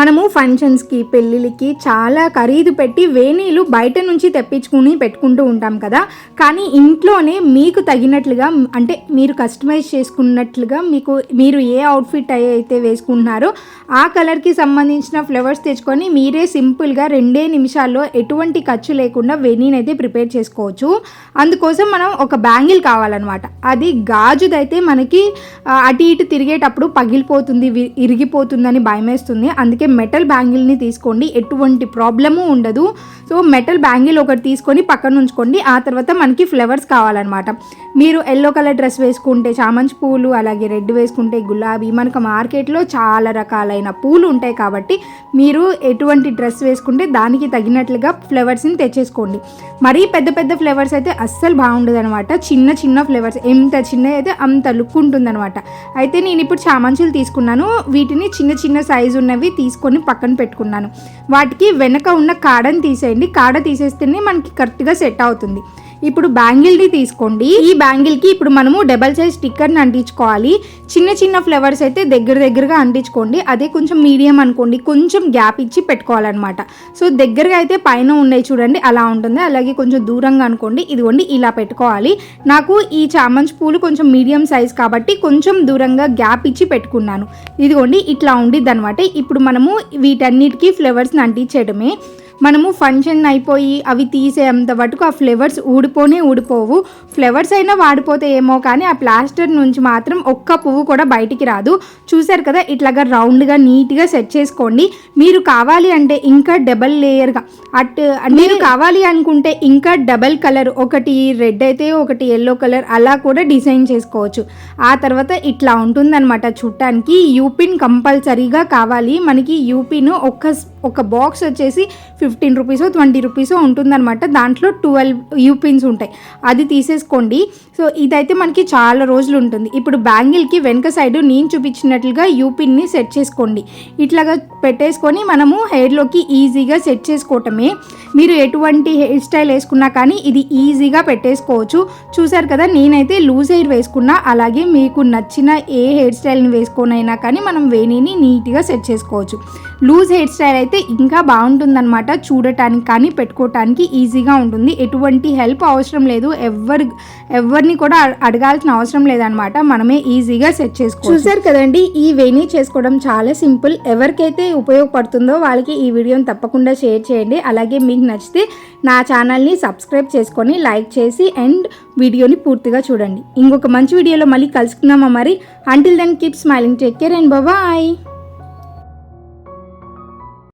మనము ఫంక్షన్స్కి పెళ్ళిళ్ళకి చాలా ఖరీదు పెట్టి వేణీలు బయట నుంచి తెప్పించుకుని పెట్టుకుంటూ ఉంటాం కదా. కానీ ఇంట్లోనే మీకు తగినట్లుగా అంటే మీరు కస్టమైజ్ చేసుకున్నట్లుగా మీకు మీరు ఏ అవుట్ఫిట్ అయితే వేసుకుంటున్నారో ఆ కలర్కి సంబంధించిన ఫ్లవర్స్ తెచ్చుకొని మీరే సింపుల్గా రెండే నిమిషాల్లో ఎటువంటి ఖర్చు లేకుండా వెనీని అయితే ప్రిపేర్ చేసుకోవచ్చు. అందుకోసం మనం ఒక బ్యాంగిల్ కావాలన్నమాట. అది గాజుదైతే మనకి అటు ఇటు తిరిగేటప్పుడు పగిలిపోతుంది ఇరిగిపోతుందని భయమేస్తుంది. అందుకే మెటల్ బ్యాంగిల్ని తీసుకోండి. ఎటువంటి ప్రాబ్లము ఉండదు. సో మెటల్ బ్యాంగిల్ ఒకటి తీసుకొని పక్కన ఉంచుకోండి. ఆ తర్వాత మనకి ఫ్లవర్స్ కావాలన్నమాట. మీరు ఎల్లో కలర్ డ్రెస్ వేసుకుంటే చామంతి పూలు అలాగే రెడ్ వేసుకుంటే గులాబీ మనకు మార్కెట్లో చాలా రకాలైన పూలు ఉంటాయి కాబట్టి మీరు ఎటువంటి డ్రెస్ వేసుకుంటే దానికి తగినట్లుగా ఫ్లవర్స్ని తెచ్చేసుకోండి. మరీ పెద్ద పెద్ద ఫ్లవర్స్ అయితే అస్సలు బాగుండదు అనమాట చిన్న చిన్న ఫ్లవర్స్ ఎంత చిన్న అయితే అంత లుక్ ఉంటుందన్నమాట. అయితే నేను ఇప్పుడు చామంచులు తీసుకున్నాను. వీటిని చిన్న చిన్న సైజు ఉన్నవి తీసుకొని పక్కన పెట్టుకున్నాను. వాటికి వెనక ఉన్న కాడని తీసేయండి. కాడ తీసేస్తేనే మనకి కరెక్ట్గా సెట్ అవుతుంది. ఇప్పుడు బ్యాంగిల్ని తీసుకోండి. ఈ బ్యాంగిల్కి ఇప్పుడు మనము డబల్ సైజ్ స్టిక్కర్ని అంటించుకోవాలి. చిన్న చిన్న ఫ్లవర్స్ అయితే దగ్గర దగ్గరగా అంటించుకోండి. అదే కొంచెం మీడియం అనుకోండి. కొంచెం గ్యాప్ ఇచ్చి పెట్టుకోవాలన్నమాట. సో దగ్గరగా అయితే పైన ఉన్నాయి చూడండి. అలా ఉంటుంది. అలాగే కొంచెం దూరంగా అనుకోండి. ఇదిగోండి ఇలా పెట్టుకోవాలి. నాకు ఈ చామంతి పూలు కొంచెం మీడియం సైజ్ కాబట్టి కొంచెం దూరంగా గ్యాప్ ఇచ్చి పెట్టుకున్నాను. ఇదిగోండి ఇట్లా ఉండిద్ది అనమాట ఇప్పుడు మనము వీటన్నిటికీ ఫ్లవర్స్ని అంటించడమే మనము ఫంక్షన్ అయిపోయి అవి తీసేంత వరకు ఆ ఫ్లవర్స్ ఊడిపోనే ఊడిపోవు. ఫ్లవర్స్ అయినా వాడిపోతే ఏమో కానీ ఆ ప్లాస్టర్ నుంచి మాత్రం ఒక్క పువ్వు కూడా బయటికి రాదు. చూసారు కదా? ఇట్లాగా రౌండ్గా నీట్గా సెట్ చేసుకోండి. మీరు కావాలి అంటే ఇంకా డబల్ లేయర్గా. అట్ మీరు కావాలి అనుకుంటే ఇంకా డబల్ కలర్ ఒకటి రెడ్ అయితే ఒకటి ఎల్లో కలర్ అలా కూడా డిజైన్ చేసుకోవచ్చు. ఆ తర్వాత ఇట్లా ఉంటుందన్నమాట చూడటానికి యూపిన్ కంపల్సరీగా కావాలి. మనకి యూపిన్ ఒక్క ఒక బాక్స్ వచ్చేసి ఫిఫ్టీన్ రూపీస్ ట్వంటీ రూపీస్ ఉంటుందన్నమాట. దాంట్లో ట్వెల్వ్ యూపిన్స్ ఉంటాయి. అది తీసేసుకోండి. సో ఇదైతే మనకి చాలా రోజులు ఉంటుంది ఇప్పుడు బ్యాంగిల్కి వెనక సైడ్ నేను చూపించినట్లుగా యూపిన్ని సెట్ చేసుకోండి. ఇట్లాగా పెట్టేసుకొని మనము హెయిర్లోకి ఈజీగా సెట్ చేసుకోవటమే. మీరు ఎటువంటి హెయిర్ స్టైల్ వేసుకున్నా కానీ ఇది ఈజీగా పెట్టేసుకోవచ్చు. చూసారు కదా నేనైతే లూజ్ హెయిర్ వేసుకున్నా అలాగే మీకు నచ్చిన ఏ హెయిర్ స్టైల్ని వేసుకొనైనా కానీ మనం వేణిని నీట్గా సెట్ చేసుకోవచ్చు. లూజ్ హెయిర్ స్టైల్ అయితే ఇంకా బాగుంటుందన్నమాట చూడటానికి కానీ పెట్టుకోవటానికి ఈజీగా ఉంటుంది. ఎటువంటి హెల్ప్ అవసరం లేదు. ఎవరి ఎవరిని కూడా అడగాల్సిన అవసరం లేదనమాట మనమే ఈజీగా సెట్ చేసుకోవచ్చు. చూసారు కదండి ఈ వేణి చేసుకోవడం చాలా సింపుల్. ఎవరికైతే ఉపయోగపడుతుందో వాళ్ళకి ఈ వీడియోని తప్పకుండా షేర్ చేయండి. అలాగే మీకు నచ్చితే నా ఛానల్ని సబ్స్క్రైబ్ చేసుకొని లైక్ చేసి అండ్ వీడియోని పూర్తిగా చూడండి. ఇంకొక మంచి వీడియోలో మళ్ళీ కలుసుకుందామా మరి? Until then keep smiling take care and bye